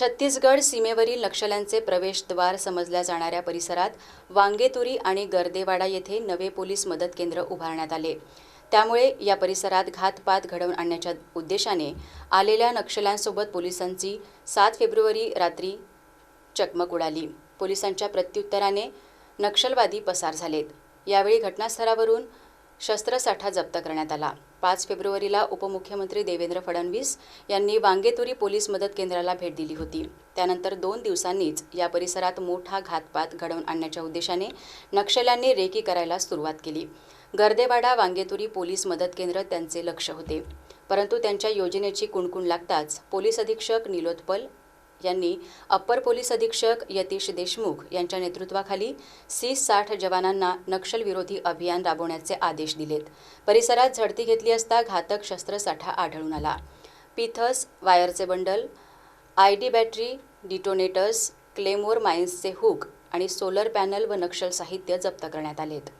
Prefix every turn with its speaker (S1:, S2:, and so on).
S1: छत्तीसगड सीमेवरील नक्षल्यांचे प्रवेशद्वार समजल्या जाणाऱ्या परिसरात वांगेतुरी आणि गर्देवाडा येथे नवे पोलीस मदत केंद्र उभारण्यात आले. त्यामुळे या परिसरात घातपात घडवून आणण्याच्या उद्देशाने आलेल्या नक्षल्यांसोबत पोलिसांची सात फेब्रुवारी रात्री चकमक उडाली. पोलिसांच्या प्रत्युत्तराने नक्षलवादी पसार झालेत. यावेळी घटनास्थळावरून शस्त्रसाठा जप्त करण्यात आला. पाच फेब्रुवारीला उपमुख्यमंत्री देवेंद्र फडणवीस यांनी वांगेतुरी पोलीस मदत केंद्राला भेट दिली होती. त्यानंतर दोन दिवसांनीच या परिसरात मोठा घातपात घडवून आणण्याच्या उद्देशाने नक्षल्यांनी रेकी करायला सुरुवात केली. गर्देवाडा वांगेतुरी पोलीस मदत केंद्र त्यांचे लक्ष होते. परंतु त्यांच्या योजनेची कुणकुण लागताच पोलीस अधीक्षक निलोत्पल यांनी अप्पर पोलीस अधीक्षक यतीश देशमुख यांच्या नेतृत्वाखाली सी साठ जवानांना नक्षलविरोधी अभियान राबवण्याचे आदेश दिलेत. परिसरात झडती घेतली असता घातक शस्त्रसाठा आढळून आला. पिथस वायरचे bundle I D battery detonators claymore माइन्सचे hook आणि सोलर पॅनल व नक्षल साहित्य जप्त करण्यात आलेत.